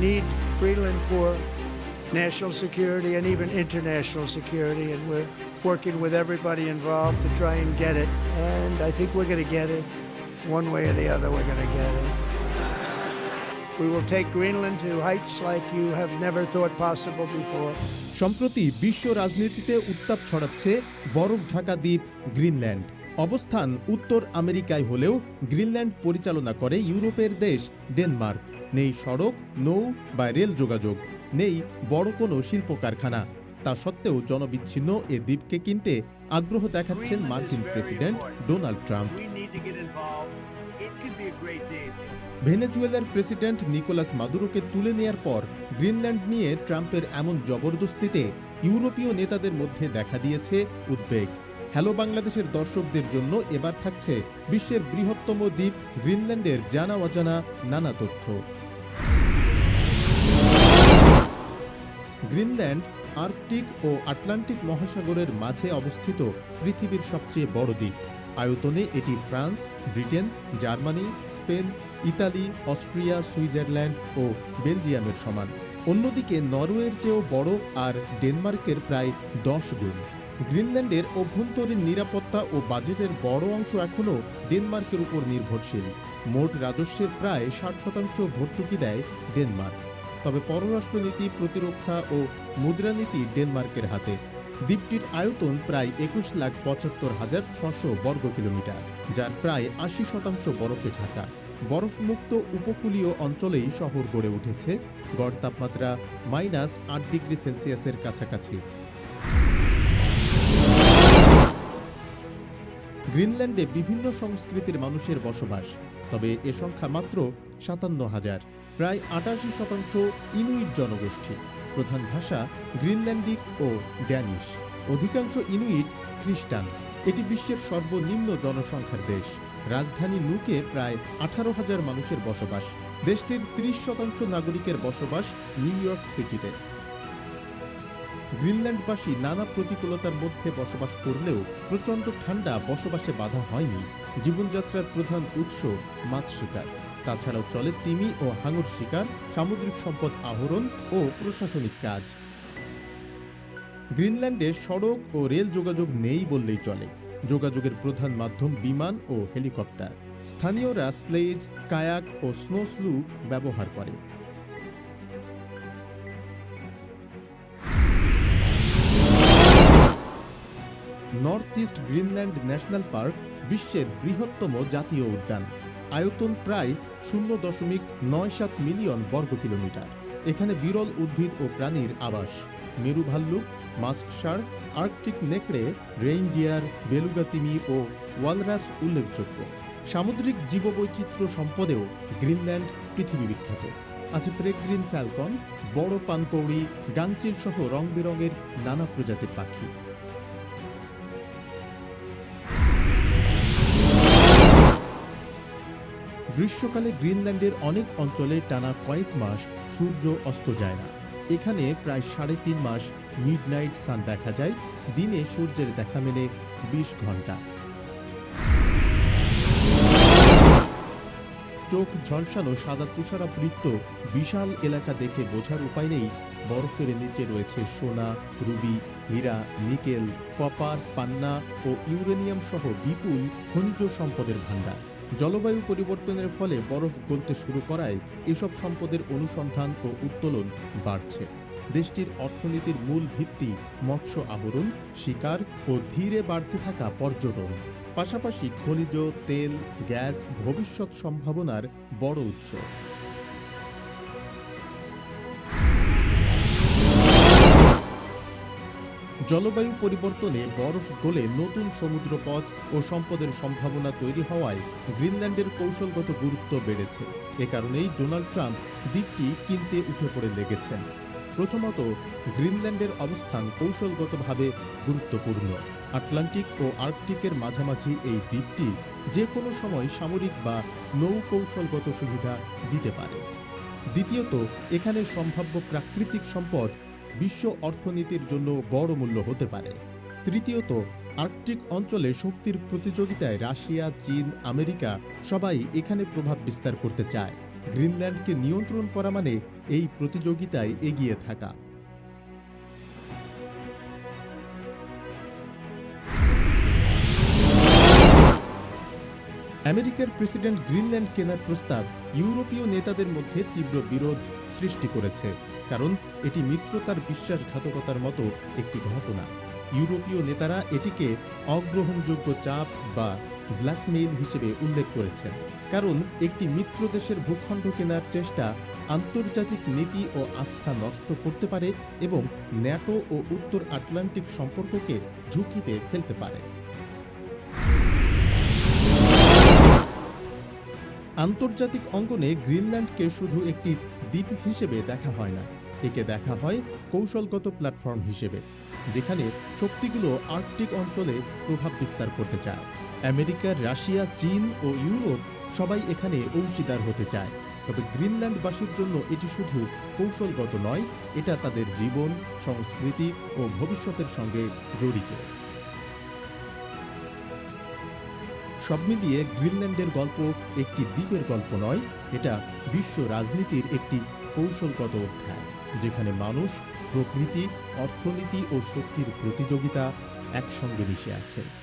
need Greenland for national security and even international security, and we're working with everybody involved to try and get it. And I think we're going to get it. One way or the other, we're going to get it. We will take Greenland to heights like you have never thought possible before. সম্প্রতি বিশ্ব রাজনীতিতে উত্তাপ ছড়াচ্ছে বরফ ঢাকা দ্বীপ Greenland অবস্থান উত্তর আমেরিকায় হলেও গ্রিনল্যান্ড পরিচালনা করে ইউরোপের দেশ ডেনমার্ক নেই সড়ক নৌ বা রেল যোগাযোগ নেই বড় কোনো শিল্প কারখানা তা সত্ত্বেও জনবিচ্ছিন্ন এ দ্বীপকে কিনতে আগ্রহ দেখাচ্ছেন মার্কিন প্রেসিডেন্ট ডোনাল্ড ট্রাম্প. ভেনেজুয়েলার প্রেসিডেন্ট নিকোলাস মাদুরোকে তুলে নেয়ার পর গ্রিনল্যান্ড নিয়ে ট্রাম্পের এমন জবরদস্তিতে ইউরোপীয় নেতাদের মধ্যে দেখা দিয়েছে উদ্বেগ। হ্যালো বাংলাদেশের দর্শকদের জন্য এবার থাকছে বিশ্বের বৃহত্তম দ্বীপ গ্রিনল্যান্ডের জানা অজানা নানা তথ্য। গ্রিনল্যান্ড, আর্কটিক ও আটলান্টিক মহাসাগরের মাঝে অবস্থিত পৃথিবীর সবচেয়ে বড় দ্বীপ। আয়তনে এটি France, Britain, Germany, Spain, Italy, Austria, Switzerland ও বেলজিয়ামের সমান। অন্যদিকে নরওয়ের চেয়েও বড় আর ডেনমার্কের প্রায় দশ গুণ। গ্রিনল্যান্ডের অভ্যন্তরীণ নিরাপত্তা ও বাজেটের বড় অংশ এখনও ডেনমার্কের উপর নির্ভরশীল। মোট রাজস্বের প্রায় ষাট শতাংশ ভর্তুকি দেয় ডেনমার্ক। তবে পররাষ্ট্রনীতি, প্রতিরক্ষা ও মুদ্রানীতি ডেনমার্কের হাতে। দ্বীপটির আয়তন প্রায় একুশ লাখ পঁচাত্তর হাজার ছশো বর্গ কিলোমিটার, যার প্রায় আশি শতাংশ বরফে ঢাকা। বরফমুক্ত উপকূলীয় অঞ্চলেই শহর গড়ে উঠেছে। গড় তাপমাত্রা মাইনাস আট ডিগ্রি সেলসিয়াসের কাছাকাছি। গ্রিনল্যান্ডে বিভিন্ন সংস্কৃতির মানুষের বসবাস, তবে এ সংখ্যা মাত্র সাতান্ন হাজার। প্রায় আটাশি শতাংশ ইনুইট জনগোষ্ঠী। প্রধান ভাষা গ্রিনল্যান্ডিক ও ড্যানিশ। অধিকাংশ ইনুইট খ্রিস্টান। এটি বিশ্বের সর্বনিম্ন জনসংখ্যার দেশ। রাজধানী নুকে প্রায় আঠারো হাজার মানুষের বসবাস। দেশটির ত্রিশ শতাংশ নাগরিকের বসবাস নিউ ইয়র্ক সিটিতে। গ্রিনল্যান্ডবাসী নানা প্রতিকূলতার মধ্যে বসবাস করলেও প্রচণ্ড ঠান্ডা বসবাসে বাধা হয়নি। জীবনযাত্রার প্রধান উৎস মাছ শিকার। তাছাড়াও চলে তিমি ও হাঙর শিকার, সামুদ্রিক সম্পদ আহরণ ও প্রশাসনিক কাজ। গ্রিনল্যান্ডে সড়ক ও রেল যোগাযোগ নেই বললেই চলে। যোগাযোগের প্রধান মাধ্যম বিমান ও হেলিকপ্টার। স্থানীয়রা স্লেজ, কায়াক ও স্নো স্লু ব্যবহার করে। North east Greenland national park বিশ্বের বৃহত্তম জাতীয় উদ্যান। আয়তন প্রায় শূন্য দশমিক নয় সাত মিলিয়ন বর্গ কিলোমিটার। এখানে বিরল উদ্ভিদ ও প্রাণীর আবাস। মেরু ভাল্লুক মাস্ক আর্কটিক নেকড়ে, রেইনডিয়ার, বেলুগা তিমি ও ওয়ালরাস উল্লেখযোগ্য। সামুদ্রিক জীববৈচিত্র্য সম্পদেও গ্রিনল্যান্ড পৃথিবী বিখ্যাত। আছে প্রেগ্রিন ফ্যালকন, বড় পানকৌড়ি গাংচিল সহ রং বেরঙের নানা প্রজাতির পাখি। গ্রীষ্মকালে গ্রিনল্যান্ডের অনেক অঞ্চলে টানা কয়েক মাস সূর্য অস্ত যায় না। এখানে প্রায় সাড়ে তিন মাস মিডনাইট সান দেখা যায়, দিনে সূর্যের দেখা মেলে বিশ ঘণ্টা। চোখ ঝলসানো সাদা তুষারাবৃত্ত বিশাল এলাকা দেখে বোঝার উপায় নেই। বরফের নিচে রয়েছে সোনা, রুবি, হীরা, নিকেল, কপার, পান্না ও ইউরেনিয়াম সহ বিপুল খনিজ সম্পদের ভাণ্ডার। জলবায়ু পরিবর্তনের ফলে বরফ গলতে শুরু করায় এসব সম্পদের অনুসন্ধান ও উত্তোলন বাড়ছে। দেশটির অর্থনীতির মূল ভিত্তি মৎস্য আহরণ শিকার ও ধীরে বাড়তে থাকা পর্যটন। পাশাপাশি খনিজ, তেল, গ্যাস ভবিষ্যৎ সম্ভাবনার বড় উৎস। জলবায়ু পরিবর্তনে বরফ গলে নতুন সমুদ্রপথ ও সম্পদের সম্ভাবনা তৈরি হওয়ায় গ্রিনল্যান্ডের কৌশলগত গুরুত্ব বেড়েছে। এ কারণেই ডোনাল্ড ট্রাম্প দ্বীপটি কিনতে উঠে পড়ে লেগেছেন। প্রথমত, গ্রিনল্যান্ডের অবস্থান কৌশলগতভাবে গুরুত্বপূর্ণ। আটলান্টিক ও আর্কটিকের মাঝামাঝি এই দ্বীপটি যে কোনো সময় সামরিক বা নৌ কৌশলগত সুবিধা দিতে পারে। দ্বিতীয়ত, এখানে সম্ভাব্য প্রাকৃতিক সম্পদ বিশ্ব অর্থনীতির জন্য বড় মূল্য হতে পারে। তৃতীয়ত, আর্কটিক অঞ্চলে শক্তির প্রতিযোগিতায় রাশিয়া, চীন, আমেরিকা সবাই এখানে প্রভাব বিস্তার করতে চায়। গ্রিনল্যান্ডকে নিয়ন্ত্রণ করা মানে এই প্রতিযোগিতায় এগিয়ে থাকা। আমেরিকার প্রেসিডেন্ট গ্রিনল্যান্ড কেনার প্রস্তাব ইউরোপীয় নেতাদের মধ্যে তীব্র বিরোধ সৃষ্টি করেছে। কারণ এটি মিত্রতার বিশ্বাসঘাতকতার মতো একটি ঘটনা। ইউরোপীয় নেতারা এটিকে অগ্রহণযোগ্য চাপ বা ব্ল্যাকমেইল হিসেবে উল্লেখ করেছেন। কারণ একটি মিত্র দেশের ভূখণ্ড কেনার চেষ্টা আন্তর্জাতিক নীতি ও আস্থা নষ্ট করতে পারে এবং ন্যাটো ও উত্তর আটলান্টিক সম্পর্ককে ঝুঁকিতে ফেলতে পারে। আন্তর্জাতিক অঙ্গনে গ্রিনল্যান্ডকে শুধু একটি দ্বীপ হিসেবে দেখা হয় না একে দেখা হয় কৌশলগত প্ল্যাটফর্ম হিসেবে, যেখানে শক্তিগুলো আর্কটিক অঞ্চলে প্রভাব বিস্তার করতে চায়। আমেরিকা, রাশিয়া, চীন ও ইউরোপ সবাই এখানে অংশীদার হতে চায়। তবে গ্রিনল্যান্ডবাসীর জন্য এটি শুধু কৌশলগত নয়, এটা তাদের জীবন, সংস্কৃতি ও ভবিষ্যতের সঙ্গে জড়িত। সব মিলিয়ে গ্রিনল্যান্ডের গল্প একটি দ্বীপের গল্প নয়, এটা বিশ্ব রাজনীতির একটি কৌশলগত অধ্যায়। যেখানে মানুষ প্রকৃতি অর্থনীতি ও শক্তির প্রতিযোগিতা একসঙ্গে মিশে আছে।